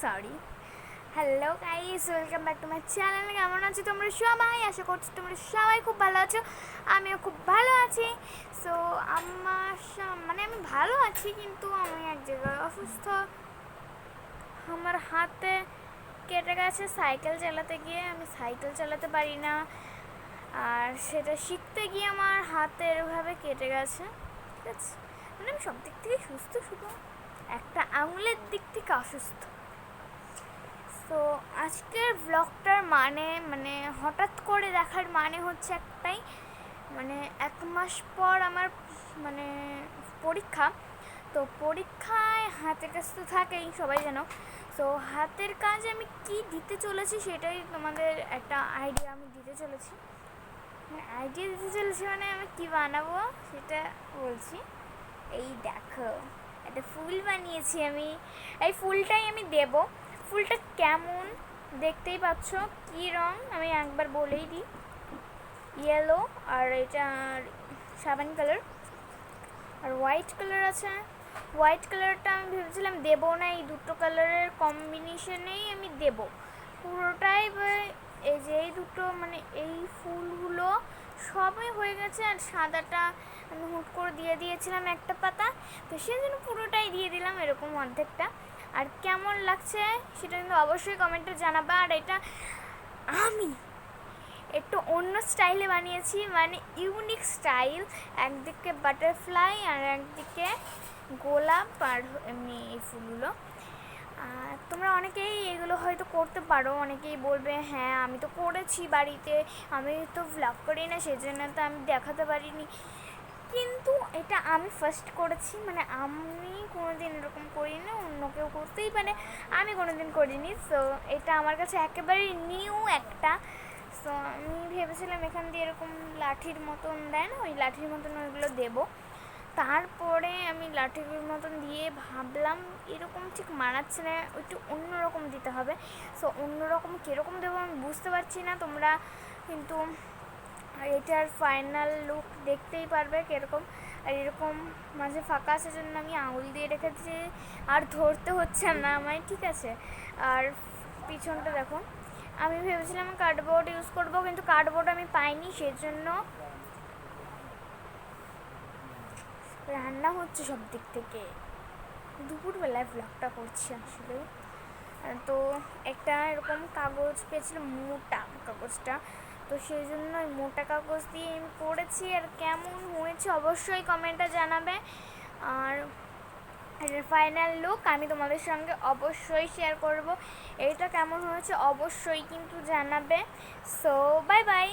Sorry. Hello guys welcome back to my channel কেমন আছো তোমরা সবাই? আশা করছি তোমরা সবাই খুব ভালো আছো। আমিও খুব ভালো আছি। সো আমার মানে আমি ভালো আছি, কিন্তু আমি এক জায়গায় অসুস্থ। আমার হাতে কেটে গেছে সাইকেল চালাতে গিয়ে। আমি সাইকেল চালাতে পারি না। আর সেটা শিখতে গিয়ে আমার হাতে এরভাবে কেটে গেছে। ঠিক আছে? মানে আমি সব দিক থেকে সুস্থ শুধু। একটা আঙুলের দিক থেকে অসুস্থ। তো আজকের ব্লগটার মানে মানে হঠাৎ করে দেখার মানে হচ্ছে একটাই মানে এক মাস পর আমার মানে পরীক্ষা। তো পরীক্ষায় হাতের কাজ তো থাকেই সবাই জানো। তো হাতের কাজ আমি কি দিতে চলেছি সেটাই তোমাদের একটা আইডিয়া আমি দিতে চলেছি। আইডিয়া দিতে চলেছি মানে আমি কি বানাবো সেটা বলছি। এই দেখো, একটা ফুল বানিয়েছি আমি। এই ফুলটাই আমি দেব। ফুলটা কেমন দেখতেই পাচ্ছ? কি রং? আমি একবার বলেই দিই। ইয়েলো আর এটা সাবান কালার আর হোয়াইট কালার আছে। হোয়াইট কালারটা আমি ভেবেছিলাম দেবো না, এই দুটো কালারের কম্বিনেশনেই আমি দেব। পুরোটাই এই যে এই দুটো মানে এই ফুলগুলো সবই হয়ে গেছে আর সাদাটা আমি হুট করে দিয়ে দিয়েছিলাম একটা পাতা। তো সেই জন্য পুরোটাই দিয়ে দিলাম এরকম অর্ধেকটা। আর কেমন লাগছে সেটা কিন্তু অবশ্যই কমেন্টে জানাবা। আর এটা আমি একটু অন্য স্টাইলে বানিয়েছি মানে ইউনিক স্টাইল একদিকে বাটারফ্লাই আর একদিকে গোলাপ আর এমনি এই ফুলগুলো। আর তোমরা অনেকেই এগুলো হয়তো করতে পারো, অনেকেই বলবে হ্যাঁ আমি তো করেছি বাড়িতে। আমি তো ভ্লগ করি না, সেজন্য তো আমি দেখাতে পারিনি। কিন্তু এটা আমি ফার্স্ট করেছি মানে আমি কোনোদিন এরকম করিনি, অন্য কেউ করতেই পারে, আমি কোনোদিন করিনি। সো এটা আমার কাছে একেবারেই নিউ একটা। সো আমি ভেবেছিলাম এখান দিয়ে এরকম লাঠির মতন দেয় না ওই লাঠির মতন ওইগুলো দেবো। তারপরে আমি লাঠির মতন দিয়ে ভাবলাম, এরকম ঠিক মানাচ্ছে না, একটু অন্যরকম দিতে হবে। সো অন্যরকম কীরকম দেবো আমি বুঝতে পারছি না, তোমরা কিন্তু আর এটার ফাইনাল লুক দেখতেই পারবে কীরকম। আর এরকম মাঝে ফাঁকা আছে জন্য আমি আঙুল দিয়ে রেখেছি। আর ধরতে হচ্ছে না আমায়, ঠিক আছে? আর পিছনটা দেখো। আমি ভেবেছিলাম কার্ডবোর্ড ইউজ করব, কিন্তু কার্ডবোর্ড আমি পাইনি, সেজন্য রান্না হচ্ছে সব দিক থেকে। দুপুরবেলায় ব্লগটা করছি আসলে। তো একটা এরকম কাগজ পেয়েছিলাম মোটা কাগজটা। তো সেই জন্য ওই মোটা কাগজ দিয়ে আমি করেছি আর কেমন হয়েছে অবশ্যই কমেন্টে জানাবে। আর এটার ফাইনাল লুক আমি তোমাদের সঙ্গে অবশ্যই শেয়ার করব। এটা কেমন হয়েছে অবশ্যই কিন্তু জানাবে। So bye bye